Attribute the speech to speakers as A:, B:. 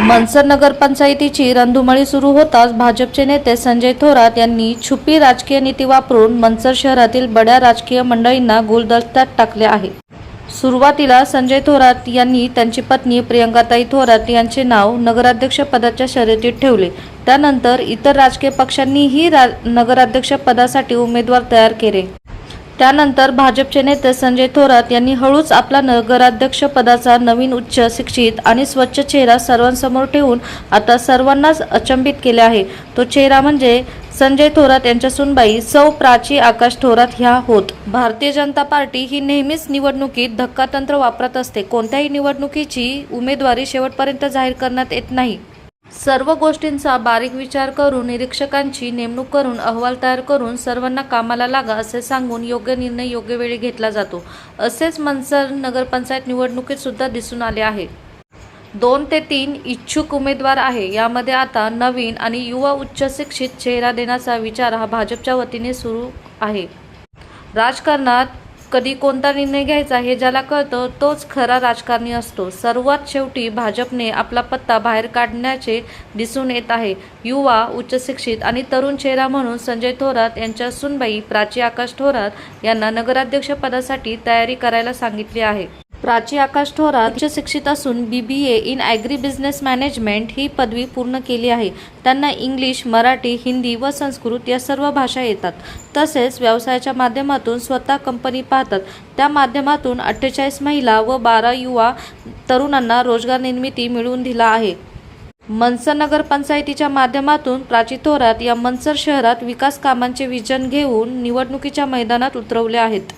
A: मनसर नगरपंचायतीची रंधुमळी सुरू होताच भाजपचे नेते संजय थोरात यांनी छुपी राजकीय नीती वापरून मनसर शहरातील बड्या राजकीय मंडळींना गुलदस्त्यात टाकले आहे. सुरुवातीला संजय थोरात यांनी त्यांची पत्नी प्रियंकाताई थोरात यांचे नाव नगराध्यक्ष पदाच्या शर्यतीत ठेवले. त्यानंतर इतर राजकीय पक्षांनीही रा नगराध्यक्ष पदासाठी उमेदवार तयार केले. त्यानंतर भाजपचे नेते संजय थोरात यांनी हळूच आपला नगराध्यक्ष पदाचा नवीन उच्च शिक्षित आणि स्वच्छ चेहरा सर्वांसमोर ठेवून आता सर्वांनाच अचंबित केले आहे. तो चेहरा म्हणजे संजय थोरात यांच्या सुनबाई सौ प्राची आकाश थोरात ह्या होत. भारतीय जनता पार्टी ही नेहमीच निवडणुकीत धक्कातंत्र वापरत असते. कोणत्याही निवडणुकीची उमेदवारी शेवटपर्यंत जाहीर करण्यात येत नाही. सर्व गोष्टींचा बारीक विचार करून निरीक्षकांची नेमणूक करून अहवाल तयार करून सर्वांना कामाला लागा असे सांगून योग्य निर्णय योग्य वेळी घेतला जातो. असेच मनसर नगरपंचायत निवडणुकीत सुद्धा दिसून आले आहे. दोन ते तीन इच्छुक उमेदवार आहे. यामध्ये आता नवीन आणि युवा उच्च शिक्षित चेहरा देण्याचा विचार हा भाजपच्या वतीने सुरू आहे. राजकारणात कधी कोणता निर्णय घ्यायचा हे ज्याला कळतं तोच खरा राजकारणी असतो. सर्वात शेवटी भाजपने आपला पत्ता बाहेर काढण्याचे दिसून येत आहे. युवा उच्च शिक्षित आणि तरुण चेहरा म्हणून संजय थोरात यांच्या सुनबाई प्राची आकाश थोरात यांना नगराध्यक्षपदासाठी तयारी करायला सांगितली आहे. प्राची आकाश थोरात उच्च शिक्षित असून B B A in agri business management ही पदवी पूर्ण केली आहे. त्यांना इंग्लिश मराठी हिंदी व संस्कृत या सर्व भाषा येतात. तसेच व्यवसायाच्या माध्यमातून स्वतः कंपनी पाहतात. त्या माध्यमातून अठ्ठेचाळीस महिला व बारा युवा तरुणांना रोजगार निर्मिती मिळवून दिला आहे. मनसर पंचायतीच्या माध्यमातून प्राची थोरात या मनसर शहरात विकास कामांचे विजन घेऊन निवडणुकीच्या मैदानात उतरवले आहेत.